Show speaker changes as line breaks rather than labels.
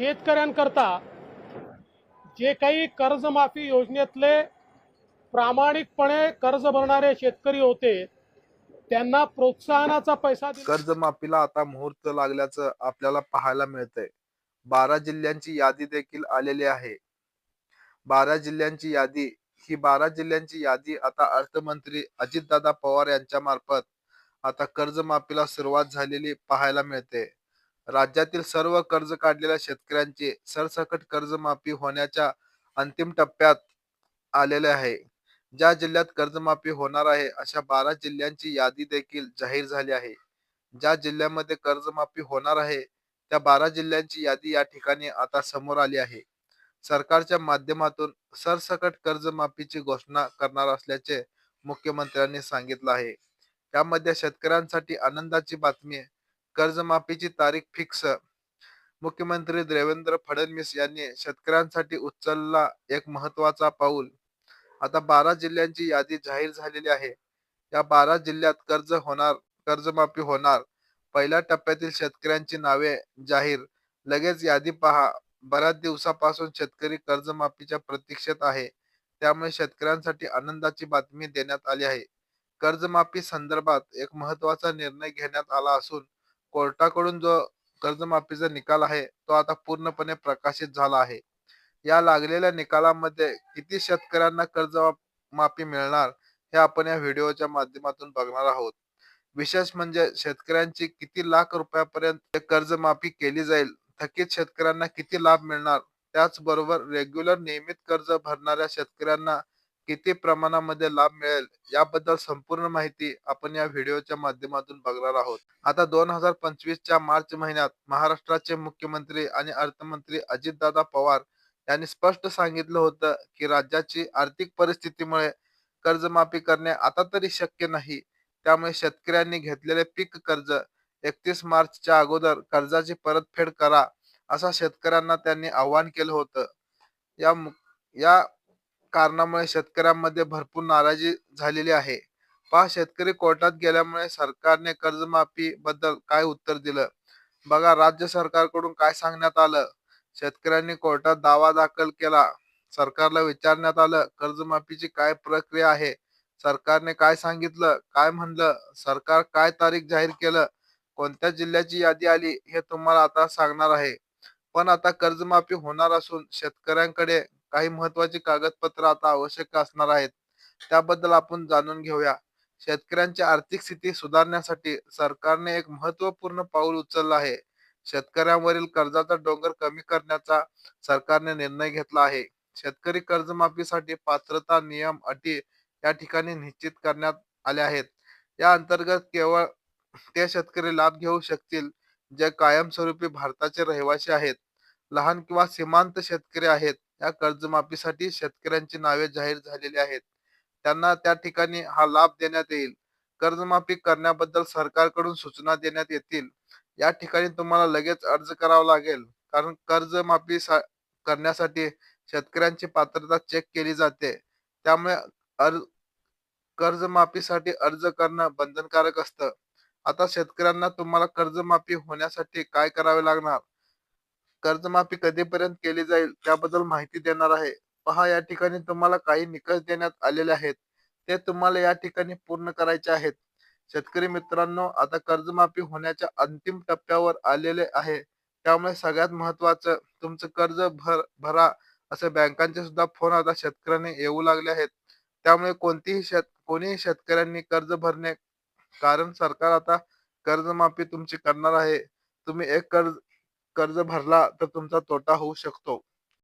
शेतकऱ्यांकरता जे काही कर्जमाफी योजनेतले प्रामाणिकपणे कर्ज भरणारे शेतकरी होते त्यांना प्रोत्साहनाचा पैसा
कर्जमाफीला आता मुहूर्त लागल्याचं आपल्याला पाहायला मिळतंय. बारा जिल्ह्यांची यादी देखील आलेली आहे. बारा जिल्ह्यांची यादी ही बारा जिल्ह्यांची यादी आता अर्थमंत्री अजितदादा पवार यांच्या मार्फत आता कर्जमाफीला सुरुवात झालेली पाहायला मिळते. राज्यातील सर्व कर्ज काढलेल्या शेतकऱ्यांची सरसकट कर्जमाफी होण्याच्या अंतिम टप्प्यात आलेले आहे. ज्या जिल्ह्यात कर्जमाफी होणार आहे अशा बारा जिल्ह्यांची यादी देखील जाहीर झाली आहे. ज्या जिल्ह्यामध्ये कर्जमाफी होणार आहे त्या बारा जिल्ह्यांची यादी या ठिकाणी आता समोर आली आहे. सरकारच्या माध्यमातून सरसकट कर्जमाफीची घोषणा करणार असल्याचे मुख्यमंत्र्यांनी सांगितलं आहे. त्यामध्ये शेतकऱ्यांसाठी आनंदाची बातमी आहे. कर्जमाफीची तारीख फिक्स. मुख्यमंत्री देवेंद्र फडणवीस यांनी शेतकऱ्यांसाठी उचलला एक महत्त्वाचा पाऊल. आता बारा जिल्ह्यांची यादी जाहीर झालेली आहे. या बारा जिल्ह्यात कर्ज होणार कर्जमाफी होणार. पहिल्या टप्प्यातील शेतकऱ्यांची नावे जाहीर. लगेच यादी पहा. बऱ्याच दिवसापासून शेतकरी कर्जमाफीच्या प्रतीक्षेत आहे. त्यामुळे शेतकऱ्यांसाठी आनंदाची बातमी देण्यात आली आहे. कर्जमाफी संदर्भात एक महत्त्वाचा निर्णय घेण्यात आला असून कोर्टाकडून जो कर्जमाफीचा निकाल आहे तो आता पूर्णपणे प्रकाशित झाला आहे. या लागलेल्या निकालामध्ये किती शेतकऱ्यांना कर्ज माफी मिळणार हे आपण या व्हिडिओच्या माध्यमातून बघणार आहोत. विशेष म्हणजे शेतकऱ्यांची किती लाख रुपयापर्यंत कर्जमाफी केली जाईल थकीत शेतकऱ्यांना किती लाभ मिळणार त्याचबरोबर रेग्युलर नियमित कर्ज भरणाऱ्या शेतकऱ्यांना किती प्रमाणामध्ये लाभ मिळेल याबद्दल संपूर्ण माहिती आपण या व्हिडिओच्या माध्यमातून बघणार आहोत. आता दोन हजार पंचवीसच्या मार्च महिन्यात महाराष्ट्राचे मुख्यमंत्री आणि अर्थमंत्री अजितदादा पवार यांनी स्पष्ट सांगितलं होतं की राज्याची आर्थिक परिस्थितीमुळे कर्जमाफी करणे आता तरी शक्य नाही. त्यामुळे शेतकऱ्यांनी घेतलेले पीक कर्ज एकतीस मार्चच्या अगोदर कर्जाची परतफेड करा असा शेतकऱ्यांना त्यांनी आवाहन केलं होतं. या या कारणामुळे शेतकऱ्यांमध्ये भरपूर नाराजी झालेली आहे. पहा शेतकरी कोर्टात गेल्यामुळे सरकारने कर्जमाफी बद्दल काय उत्तर दिलं? बघा राज्य सरकारकडून काय सांगण्यात आलं? शेतकऱ्यांनी कोर्टात दावा दाखल केला. सरकारला विचारण्यात आलं कर्जमाफीची काय प्रक्रिया आहे? सरकारने काय सांगितलं? काय म्हणलं? सरकार काय तारीख जाहीर केलं? कोणत्या जिल्ह्याची यादी आली? हे तुम्हाला आता सांगणार आहे. पण आता कर्जमाफी होणार असून शेतकऱ्यांकडे काही महत्वाची कागदपत्र आता आवश्यक असणार आहेत. त्याबद्दल आपण जाणून घेऊया. शेतकऱ्यांची आर्थिक स्थिती सुधारण्यासाठी सरकारने एक महत्त्वपूर्ण पाऊल उचललं आहे. शेतकऱ्यांवरील कर्जाचा डोंगर कमी करण्याचा सरकारने निर्णय घेतला आहे. शेतकरी कर्जमाफीसाठी पात्रता नियम अटी या ठिकाणी निश्चित करण्यात आल्या आहेत. या अंतर्गत केवळ ते शेतकरी लाभ घेऊ शकतील जे कायमस्वरूपी भारताचे रहिवासी आहेत. लहान किंवा सीमांत शेतकरी आहेत. या कर्जमाफीसाठी शेतकऱ्यांची नावे जाहीर झालेली आहेत. त्यांना त्या ठिकाणी हा लाभ देण्यात येईल. कर्जमाफी करण्याबद्दल सरकारकडून सूचना देण्यात येतील. या ठिकाणी तुम्हाला लगेच अर्ज करावा लागेल. कारण कर्जमाफी करण्यासाठी शेतकऱ्यांची पात्रता चेक केली जाते. त्यामुळे अर्ज कर्जमाफीसाठी अर्ज करणं बंधनकारक असतं. आता शेतकऱ्यांना तुम्हाला कर्जमाफी होण्यासाठी काय करावे लागणार? कर्जमाफी कधीपर्यंत केली जाईल त्याबद्दल माहिती देणार आहे. पहा या ठिकाणी तुम्हाला काही निकष देण्यात आलेले आहेत. ते तुम्हाला या ठिकाणी पूर्ण करायचे आहेत. शेतकरी मित्रांनो आता कर्जमाफी होण्याच्या अंतिम टप्प्यावर आलेले आहे. त्यामुळे सगळ्यात महत्वाचं तुमचं कर्ज भर भरा असे बँकांचे सुद्धा फोन आता शेतकऱ्यांनी येऊ लागले आहेत. त्यामुळे कोणतीही शेत कोणीही शेतकऱ्यांनी कर्ज भरणे कारण सरकार आता कर्जमाफी तुमची करणार आहे. तुम्ही एक कर्ज कर्ज भरला तर तुमचा तोटा होऊ शकतो.